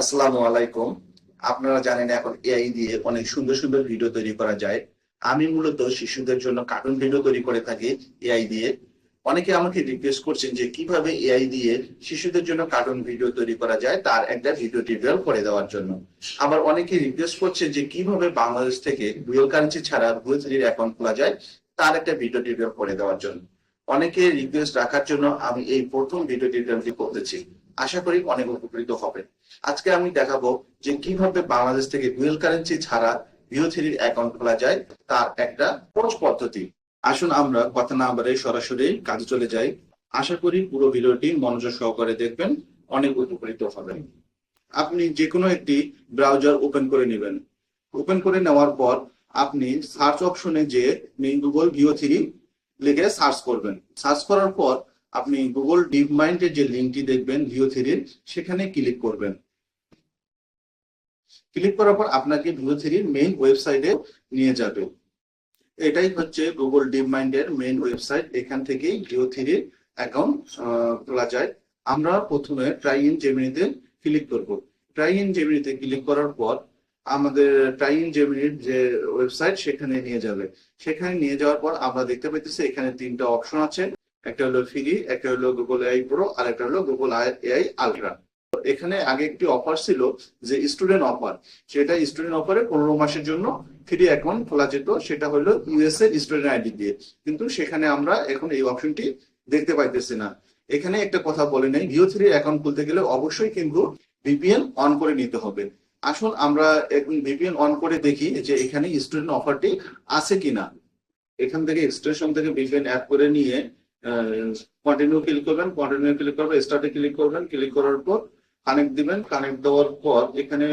আসসালামু আলাইকুম। আপনারা জানেন এখন এআই দিয়ে অনেক সুন্দর সুন্দর ভিডিও তৈরি করা যায়। আমি মূলত শিশুদের জন্য কার্টুন ভিডিও তৈরি করে থাকি এআই দিয়ে। অনেকে আমাকে রিকোয়েস্ট করছেন যে কীভাবে এআই দিয়ে শিশুদের জন্য কার্টুন ভিডিও তৈরি করা যায়, তার একটা ভিডিও টিউটোরিয়াল করে দেওয়ার জন্য। আবার অনেকে রিকোয়েস্ট করছেন যে কীভাবে বাংলাদেশ থেকে ডুয়েল কারেন্সি ছাড়া ভুয়েল অ্যাকাউন্ট খোলা যায়, তার একটা ভিডিও টিউটোরিয়াল করে দেওয়ার জন্য। অনেকে রিকোয়েস্ট রাখার জন্য আমি এই প্রথম ভিডিও টিউটোরিয়ালটি করতেছি। আশা করি অনেক উপকৃত হবে। আজকে আমি দেখাবো যে কীভাবে বাংলাদেশ থেকে ডুয়েল কারেন্সি ছাড়া ভিও থ্রির অ্যাকাউন্ট খোলা যায়, তার একটা সহজ পদ্ধতি। আসুন আমরা কথা না বাড়ে সরাসরি কাজে চলে যাই। আশা করি পুরো ভিডিওটি মনোযোগ সহকারে দেখবেন, অনেক উপকৃত হবেন। আপনি যে কোনো একটি ব্রাউজার ওপেন করে নেবেন। ওপেন করে নেওয়ার পর আপনি সার্চ অপশনে যে গুগল ভিও থ্রি লিখে সার্চ করবেন। সার্চ করার পর আপনি গুগল ডিপ মাইন্ডের যে লিঙ্কটি দেখবেন ভিও থ্রির সেখানে ক্লিক করবেন। ক্লিক করার পর আপনাকে ভিও থ্রির মেইন ওয়েবসাইটে নিয়ে যাবে। এটাই হচ্ছে গুগল ডিপ মাইন্ডের মেইন ওয়েবসাইট এখান থেকেই ভিও থ্রির অ্যাকাউন্ট খোলা যায়। আমরা প্রথমে ট্রাই ইন জেমিনিতে ক্লিক করব। ট্রাই ইন জেমিনিতে ক্লিক করার পর আমাদের ট্রাই ইন জেমিনির যে ওয়েবসাইট সেখানে নিয়ে যাবে। সেখানে নিয়ে যাওয়ার পর আমরা দেখতে পাইতেছি এখানে তিনটা অপশন আছে। একটা হলো ফ্রি একটা হলো গুগল এআই প্রো আর একটা হলো গুগল এআই আলট্রা এখানে আগে একটি অফার ছিল যে স্টুডেন্ট অফার সেটা স্টুডেন্ট অফারে পনেরো মাসের জন্য ফ্রি অ্যাকাউন্ট খোলা যেত, সেটা হলো ইউএস এর স্টুডেন্ট আইডি দিয়ে। কিন্তু সেখানে আমরা এখন এই অপশনটি দেখতে পাইতেছি না। এখানে একটা কথা বলে নেই ভিও থ্রি অ্যাকাউন্ট খুলতে গেলে অবশ্যই কিন্তু ভিপিএন অন করে নিতে হবে। আসুন আমরা এখন ভিপিএন অন করে দেখি যে এখানে স্টুডেন্ট অফারটি আছে কিনা। এখান থেকে এক্সটেনশন থেকে ভিপিএন অ্যাড করে নিয়ে কন্টিনিউ ক্লিক করবেন কন্টিনিউ ক্লিক করবেন স্টার্টে ক্লিক করবেন ক্লিক করার পর কানেক্ট দিবেন কানেক্ট দেওয়ার পর এখানে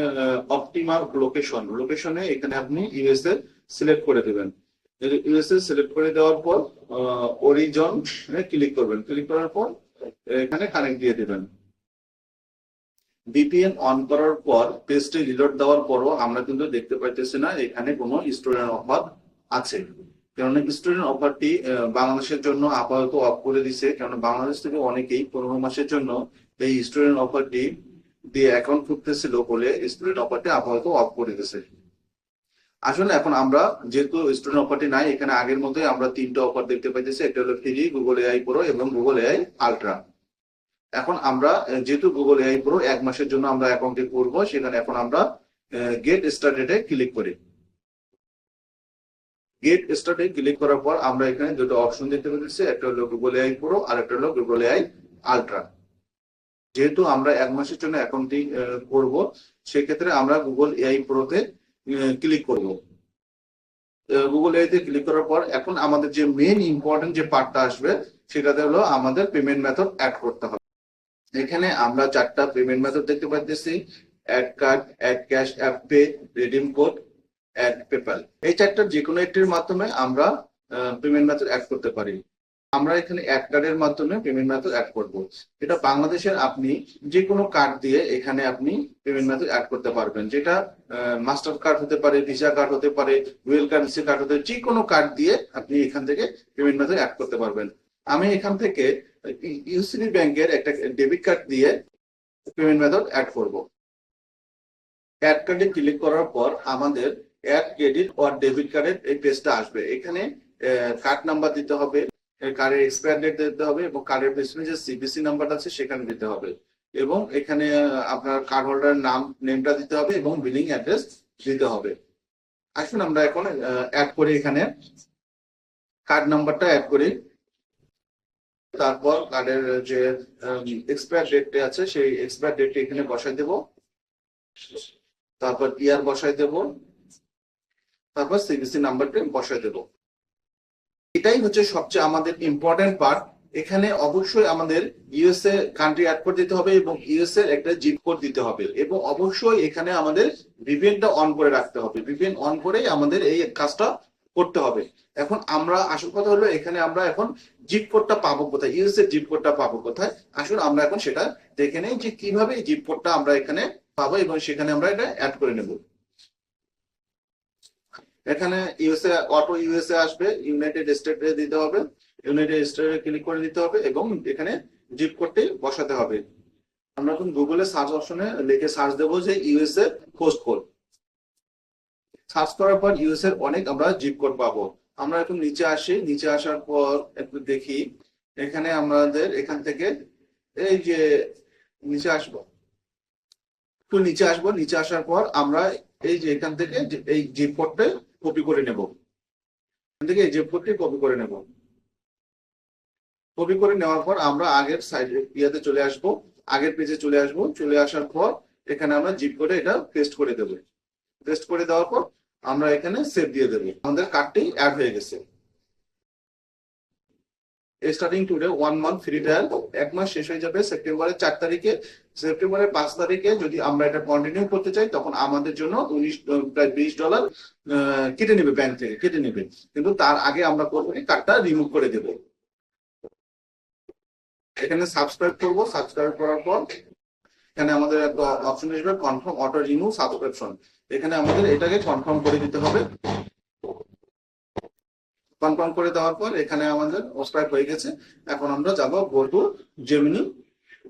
অপটিমাল লোকেশন লোকেশনে এখানে আপনি ইউএসএ সিলেক্ট করে দিবেন। ইউএসএ সিলেক্ট করে দেওয়ার পর অরিজন ক্লিক করবেন। ক্লিক করার পর এখানে কানেক্ট দিয়ে দিবেন। ভিপিএন অন করার পর পেজটি রিলোড দেওয়ার পরও আমরা কিন্তু দেখতে পাইতেছি না, এখানে কোনো স্টুডেন্ট অফার আছে। কেননা স্টুডেন্ট অফারটি বাংলাদেশের জন্য আপাতত অফ করে দিছে। কেননা বাংলাদেশ থেকে অনেকেই পনেরো মাসের জন্য এই স্টুডেন্ট অফারটি দিয়ে অ্যাকাউন্ট খুলতেছিল বলে স্টুডেন্ট অফারটি আপাতত অফ করে দিছে। আসলে এখন আমরা যেহেতু স্টুডেন্ট অফারটি নাই, এখানে আগের মধ্যে আমরা তিনটা অফার দেখতে পাইতেছি। একটা হলো ফ্রি গুগল এআই প্রো এবং গুগল এআই আলট্রা এখন আমরা যেহেতু গুগল এআই প্রো এক মাসের জন্য আমরা অ্যাকাউন্টটি করব, সেখানে এখন আমরা গেট স্টার্টেডে ক্লিক করি। গেট স্টার্টে ক্লিক করার পর আমরা এখানে দুটো অপশন দেখতে পাচ্ছি একটা হলো গুগল এআই প্রো আর একটা হলো গুগল এআই আলট্রা যেহেতু আমরা এক মাসের জন্য অ্যাকাউন্টিং করব, সেক্ষেত্রে আমরা গুগল এআই প্রোতে ক্লিক করব। গুগল এআইতে ক্লিক করার পর এখন আমাদের যে মেইন ইম্পর্টেন্ট যে পার্টটা আসবে, সেটাতে হলো আমাদের পেমেন্ট মেথড অ্যাড করতে হবে। এখানে আমরা চারটা পেমেন্ট মেথড দেখতে পাচ্ছি add card add cash app pay redeem code add PayPal এই চারটার যে কোনো একটির মাধ্যমে আমরা পেমেন্ট মেথড অ্যাড করতে পারি। আমরা এখানে অ্যাড কার্ডের মাধ্যমে পেমেন্ট মেথড অ্যাড করব। এটা বাংলাদেশের আপনি যে কোনো কার্ড দিয়ে এখানে আপনি পেমেন্ট মেথড অ্যাড করতে পারবেন। যেটা মাস্টার কার্ড হতে পারে ভিসা কার্ড হতে পারে রুয়েল কারেন্সি কার্ড হতে যে কোনো কার্ড দিয়ে আপনি এখান থেকে পেমেন্ট মেথড অ্যাড করতে পারবেন। আমি এখান থেকে ইউসিবি ব্যাংকের একটা ডেবিট কার্ড দিয়ে পেমেন্ট মেথড অ্যাড করব। অ্যাড কার্ডে ক্লিক করার পর আমাদের অ্যাড ক্রেডিট অর ডেবিট কার্ডের এই পেজটা আসবে। এখানে কার্ড নাম্বার দিতে হবে কার্ডের এক্সপায়ার ডেট দিতে হবে এবং কার্ডের পেছনে যে সিবিসি নাম্বার আছে সেখানে দিতে হবে। এবং এখানে আপনার কার্ড হোল্ডারের নাম নেমটা দিতে হবে এবং বিলিং অ্যাড্রেস দিতে হবে। আসুন আমরা এখন অ্যাড করি এখানে কার্ড নাম্বারটা অ্যাড করি। তারপর কার্ডের যে এক্সপায়ার ডেটটা আছে সেই এক্সপায়ার ডেটটা এখানে বসাই দেব। তারপর ইয়ার বসাই দেব। তারপর সিবিসি নাম্বারটা বসাই দেব। এটাই হচ্ছে সবচেয়ে আমাদের ইম্পর্টেন্ট পার্ট এখানে অবশ্যই আমাদের ইউএসএ কান্ট্রি অ্যাড করে দিতে হবে এবং ইউএসএ একটা জিপ কোড দিতে হবে এবং অবশ্যই এখানে আমাদের ভিপিএনটা অন করে রাখতে হবে। ভিপিএন অন করেই আমাদের এই কাজটা করতে হবে। এখন আমরা আসল কথা হলো এখানে আমরা এখন জিপ কোডটা পাবো কোথায়? ইউএসএ জিপ কোডটা পাবো কোথায়? আসুন আমরা এখন সেটা দেখে নেই যে কীভাবে জিপ কোডটা আমরা এখানে পাবো এবং সেখানে আমরা এটা অ্যাড করে নেব। এখানে ইউএসএ অটো ইউএসএ আসবে ইউনাইটেড স্টেটে দিতে হবে ইউনাইটেড স্টেটে ক্লিক করে দিতে হবে এবং এখানে জিপ কোডটি বসাতে হবে। আমরা এখন গুগলে সার্চ অপশনে লিখে সার্চ দেবো যে ইউএসএ পোস্ট কোড সার্চ করার পর ইউএস এর অনেক আমরা জিপ কোড পাবো। আমরা এখন নিচে আসি, নিচে আসার পর একটু দেখি। এখানে আমাদের এখান থেকে এই যে নিচে আসব। একটু নিচে আসব, নিচে আসার পর আমরা এই যে এখান থেকে এই জিপ কোডটা কপি করে নেব। থেকে এই জিপ কোডটি কপি করে নেব। কপি করে নেওয়ার পর আমরা আগের সাইড ইয়াতে চলে আসব, আগের পেজে চলে আসব। চলে আসার পর এখানে আমরা জিপ করে এটা পেস্ট করে দেব। পেস্ট করে দেওয়ার পর আমরা এখানে সেভ দিয়ে দেবো। আমাদের কার্ডটি অ্যাড হয়ে গেছে। Starting today one month free trial এক মাস শেষ হয়ে যাবে সেপ্টেম্বরের চার তারিখে। সেপ্টেম্বরের পাঁচ তারিখে যদি আমরা এটা কন্টিনিউ করতে চাই, তখন আমাদের জন্য উনিশ প্রায় বিশ ডলার কেটে নেবে ব্যাংক থেকে, কেটে নেবে। কিন্তু তার আগে আমরা করব কার্ডটা রিমুভ করে দেবো। এখানে সাবস্ক্রাইব করব সাবস্ক্রাইব করার পর এখানে আমাদের একটা অপশন আসবে কনফার্ম অটো রিমুভ সাবস্ক্রিপশন এখানে আমাদের এটাকে কনফার্ম করে দিতে হবে। কনফার্ম করে দেওয়ার পর এখানে আমাদের সাবস্ক্রাইব হয়ে গেছে। এখন আমরা যাব গো টু জেমিনি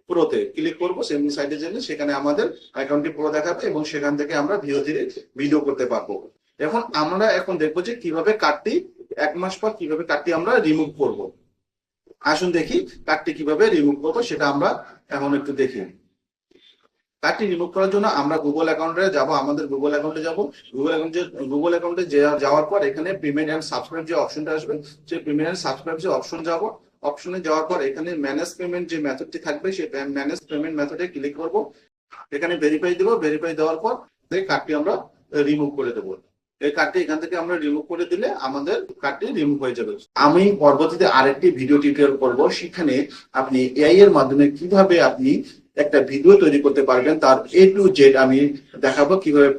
প্রোতে ক্লিক করব সেমনি সাইডে গেলে সেখানে আমাদের অ্যাকাউন্টটি পুরো দেখাবে এবং সেখান থেকে আমরা ধীরে ধীরে ভিডিও করতে পারব। এখন আমরা এখন দেখব যে কীভাবে কার্ডটি এক মাস পর কীভাবে কার্ডটি আমরা রিমুভ করব। আসুন দেখি কার্ডটি কীভাবে রিমুভ করব, সেটা আমরা এখন একটু দেখি। কার্ডটি রিমুভ করার জন্য আমরা গুগল অ্যাকাউন্টে যাব, আমাদের গুগল অ্যাকাউন্টে যাব। গুগল অ্যাকাউন্টে গুগল অ্যাকাউন্টে যাওয়ার পর এখানে পেমেন্ট অ্যান্ড সাবস্ক্রাইব যে অপশনটা আসবে, সেই পেমেন্ট অ্যান্ড সাবস্ক্রাইব যে অপশন যাব অপশনে যাওয়ার পর এখানে ম্যানেজ পেমেন্ট যে মেথডটি থাকবে, সেই ম্যানেজ পেমেন্ট মেথডে ক্লিক করব। এখানে ভেরিফাই দেবো ভেরিফাই দেওয়ার পর এই কার্ডটি আমরা রিমুভ করে দেবো। এই কার্ডটি এখান থেকে আমরা রিমুভ করে দিলে আমাদের কার্ডটি রিমুভ হয়ে যাবে। আমি পরবর্তীতে আরেকটি ভিডিও টিউটোরিয়াল করব। সেখানে আপনি এআই এর মাধ্যমে কীভাবে আপনি একটা ভিডিও তৈরি করতে পারবেন। তার এ টু জেড আমি দেখাবো কীভাবে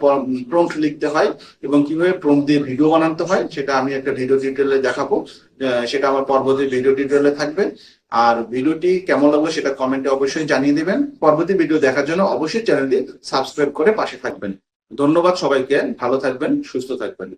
প্রম্পট লিখতে হয় এবং কীভাবে প্রম্পট দিয়ে ভিডিও বানাতে হয়, সেটা আমি একটা ভিডিও টিউটোরিয়ালে দেখাবো। সেটা আমার পরবর্তী ভিডিও টিউটোরিয়ালে থাকবে। আর ভিডিওটি কেমন লাগল সেটা কমেন্টে অবশ্যই জানিয়ে দিবেন। পরবর্তী ভিডিও দেখার জন্য অবশ্যই চ্যানেলটি সাবস্ক্রাইব করে পাশে থাকবেন। ধন্যবাদ সবাইকে। ভালো থাকবেন, সুস্থ থাকবেন।